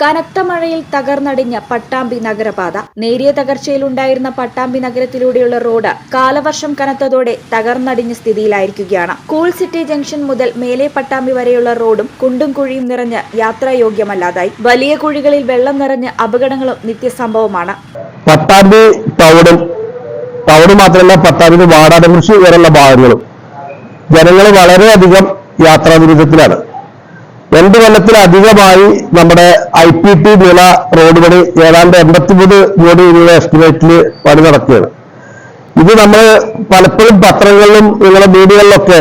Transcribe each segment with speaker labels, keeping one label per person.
Speaker 1: കനത്ത മഴയിൽ തകർന്നടിഞ്ഞ പട്ടാമ്പി നഗരപാത. നേരിയ തകർച്ചയിലുണ്ടായിരുന്ന പട്ടാമ്പി നഗരത്തിലൂടെയുള്ള റോഡ് കാലവർഷം കനത്തതോടെ തകർന്നടിഞ്ഞ സ്ഥിതിയിലായിരിക്കുകയാണ്. കൂൾ സിറ്റി ജംഗ്ഷൻ മുതൽ മേലെ പട്ടാമ്പി വരെയുള്ള റോഡും കുണ്ടും കുഴിയും നിറഞ്ഞ് യാത്രായോഗ്യമല്ലാതായി. വലിയ കുഴികളിൽ വെള്ളം നിറഞ്ഞ് അപകടങ്ങളും നിത്യസംഭവമാണ്.
Speaker 2: പട്ടാമ്പി ടൗണും ടൗണ് മാത്രമല്ല പട്ടാമ്പി വാടാനകൃഷി വരെയുള്ള ഭാഗങ്ങളും ജനങ്ങൾ വളരെയധികം യാത്രാ ദുരിതത്തിലാണ്. രണ്ട് കൊല്ലത്തിലധികമായി നമ്മുടെ ഐ പി ടി നില റോഡ് പണി ഏതാണ്ട് എൺപത്തിമൂന്ന് കോടി രൂപ എസ്റ്റിമേറ്റിൽ പണി നടക്കുകയാണ്. ഇത് നമ്മൾ പലപ്പോഴും പത്രങ്ങളിലും നിങ്ങളുടെ മീഡിയകളിലൊക്കെ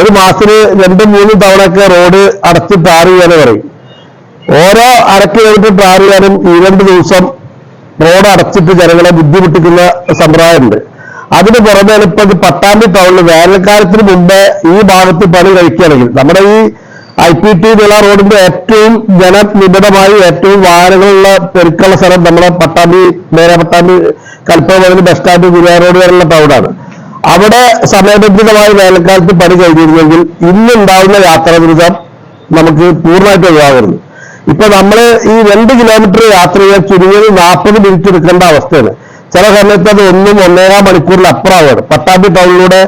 Speaker 2: ഒരു മാസത്തിന് രണ്ട് മൂന്ന് തവണയൊക്കെ റോഡ് അടച്ച് ടാർ ചെയ്യാന്ന് പറയും. ഓരോ അര കിലോമീറ്റർ ടാർ ചെയ്യാനും ഈ രണ്ട് ദിവസം റോഡ് അടച്ചിട്ട് ജനങ്ങളെ ബുദ്ധിമുട്ടിക്കുന്ന സമ്പ്രദായമുണ്ട്. അതിന് പുറമെ ഇപ്പൊ പത്താം ടൗണിൽ വേനൽക്കാലത്തിന് മുമ്പേ ഈ ഭാഗത്ത് പണി കഴിക്കുകയാണെങ്കിൽ നമ്മുടെ ഈ ഐ പി ടി വിള റോഡിന്റെ ഏറ്റവും ജനനിബിഡമായി ഏറ്റവും വാഹനങ്ങളുള്ള പെരുക്കുള്ള സ്ഥലം നമ്മുടെ പട്ടാമ്പി നേരെ Pattambi Kalpana bus stand Guruvayur road വരെയുള്ള ടൗണാണ് അവിടെ സമയബന്ധിതമായി വേനൽക്കാലത്ത് പണി കഴിഞ്ഞിരുന്നെങ്കിൽ ഇന്നുണ്ടാവുന്ന യാത്രാ ദുരിതം നമുക്ക് പൂർണമായിട്ട് ഒഴിവാകരുത്. ഇപ്പൊ നമ്മൾ ഈ രണ്ട് കിലോമീറ്റർ യാത്ര ചെയ്യാൻ ചുരുങ്ങിയത് നാൽപ്പത് മിനിറ്റ് എടുക്കേണ്ട അവസ്ഥയാണ്. ചില സമയത്ത് അത് ഒന്നും ഒന്നേകാം മണിക്കൂറിൽ അപ്പുറമാണ് പട്ടാമ്പി ടൗണിലൂടെ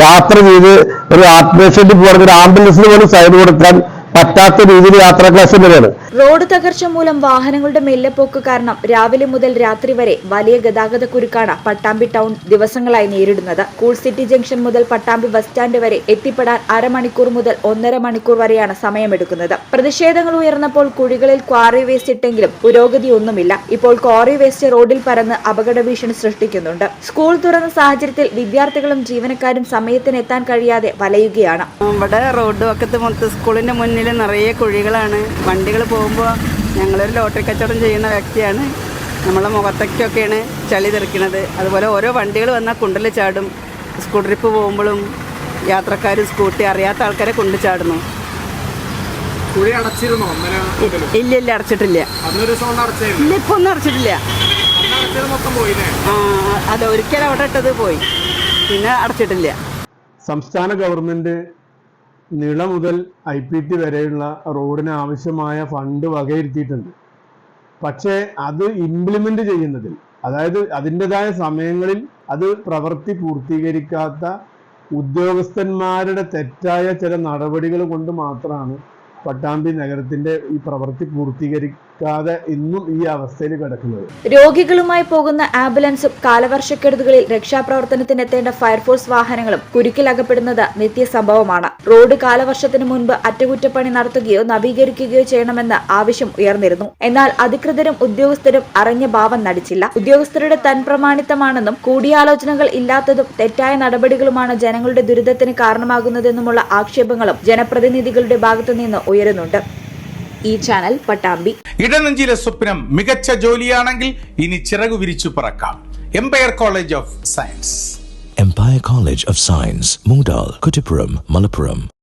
Speaker 2: യാത്ര ചെയ്ത് ഒരു ആത്മേഷനിൽ പോകുന്ന ഒരു ആംബുലൻസിന് പോലും സൈഡ് കൊടുക്കാൻ പറ്റാത്ത രീതിയിൽ യാത്രാ ക്ലാസ് തന്നെയാണ്.
Speaker 1: റോഡ് തകർച്ച മൂലം വാഹനങ്ങളുടെ മെല്ലെപ്പോക്ക് കാരണം രാവിലെ മുതൽ രാത്രി വരെ വലിയ ഗതാഗത കുരുക്കാണ് പട്ടാമ്പി ടൗൺ ദിവസങ്ങളായി നേരിടുന്നത്. കൂൾ സിറ്റി ജംഗ്ഷൻ മുതൽ പട്ടാമ്പി ബസ് സ്റ്റാൻഡ് വരെ എത്തിപ്പെടാൻ അരമണിക്കൂർ മുതൽ ഒന്നര മണിക്കൂർ വരെയാണ് സമയമെടുക്കുന്നത്. പ്രതിഷേധങ്ങൾ ഉയർന്നപ്പോൾ കുഴികളിൽ ക്വാറി വേസ്റ്റ് ഇട്ടെങ്കിലും പുരോഗതിയൊന്നുമില്ല ഇപ്പോൾ ക്വാറി വേസ്റ്റ് റോഡിൽ പരന്ന് അപകട ഭീഷണി സൃഷ്ടിക്കുന്നുണ്ട്. സ്കൂൾ തുറന്ന സാഹചര്യത്തിൽ വിദ്യാർത്ഥികളും ജീവനക്കാരും സമയത്തിന് എത്താൻ കഴിയാതെ വലയുകയാണ്.
Speaker 3: ഇവിടെ റോഡ് വക്കത്ത് മൊത്തം സ്കൂളിന്റെ മുന്നിൽ നിറയെ കുഴികളാണ്. വണ്ടികൾ പോകുമ്പോൾ ഞങ്ങളൊരു ലോട്ടറി കച്ചവടം ചെയ്യുന്ന വ്യക്തിയാണ്. നമ്മളെ മുഖത്തൊക്കെയൊക്കെയാണ് ചളി തെറിക്കണത് അതുപോലെ ഓരോ വണ്ടികൾ വന്നാൽ കുണ്ടിൽ ചാടും. സ്കൂൾ ട്രിപ്പ് പോകുമ്പോഴും യാത്രക്കാർ സ്കൂട്ടി അറിയാത്ത ആൾക്കാരെ കൊണ്ടു ചാടുന്നു. ഇല്ല ഇല്ല അടച്ചിട്ടില്ല. ഇല്ല ഇപ്പൊ ഒന്നും അടച്ചിട്ടില്ല. അതൊരിക്കലും അത് അവിടെ ഇട്ടത് പോയി. പിന്നെ അടച്ചിട്ടില്ല.
Speaker 2: സംസ്ഥാന ഗവൺമെന്റ് നിള മുതൽ ഐ പി ടി വരെയുള്ള റോഡിന് ആവശ്യമായ ഫണ്ട് വകയിരുത്തിയിട്ടുണ്ട്. പക്ഷേ അത് ഇംപ്ലിമെന്റ് ചെയ്യുന്നതിൽ അതായത് അതിന്റെതായ സമയങ്ങളിൽ അത് പ്രവൃത്തി പൂർത്തീകരിക്കാത്ത ഉദ്യോഗസ്ഥന്മാരുടെ തെറ്റായ ചില നടപടികൾ കൊണ്ട് മാത്രമാണ് പട്ടാമ്പി നഗരത്തിന്റെ ഈ പ്രവൃത്തി പൂർത്തീകരിക്കാതെ ഇന്നും ഈ അവസ്ഥയിൽ കിടക്കുന്നത്.
Speaker 1: രോഗികളുമായി പോകുന്ന ആംബുലൻസും കാലവർഷക്കെടുതികളിൽ രക്ഷാപ്രവർത്തനത്തിന് എത്തേണ്ട ഫയർഫോഴ്സ് വാഹനങ്ങളും കുരുക്കിലകപ്പെടുന്നത് നിത്യസംഭവമാണ്. റോഡ് കാലവർഷത്തിന് മുൻപ് അറ്റകുറ്റപ്പണി നടത്തുകയോ നവീകരിക്കുകയോ ചെയ്യണമെന്ന് ആവശ്യം ഉയർന്നിരുന്നു. എന്നാൽ അധികൃതരും ഉദ്യോഗസ്ഥരും അറിഞ്ഞ ഭാവം നടിച്ചില്ല. ഉദ്യോഗസ്ഥരുടെ തൻപ്രമാണിത്തമാണെന്നും കൂടിയാലോചനകൾ ഇല്ലാത്തതും തെറ്റായ നടപടികളുമാണ് ജനങ്ങളുടെ ദുരിതത്തിന് കാരണമാകുന്നതെന്നുമുള്ള ആക്ഷേപങ്ങളും ജനപ്രതിനിധികളുടെ ഭാഗത്തുനിന്ന് ഉയരുന്നുണ്ട്. ഈ ചാനൽ പട്ടാമ്പി.
Speaker 4: ഇടനെഞ്ചിലെ സ്വപ്നം മികച്ച ജോലിയാണെങ്കിൽ ഇനി ചിറകു വിരിച്ചു പറക്കാം. Empire college of science
Speaker 5: empire college of science Moondal, Kuttipuram, Malappuram.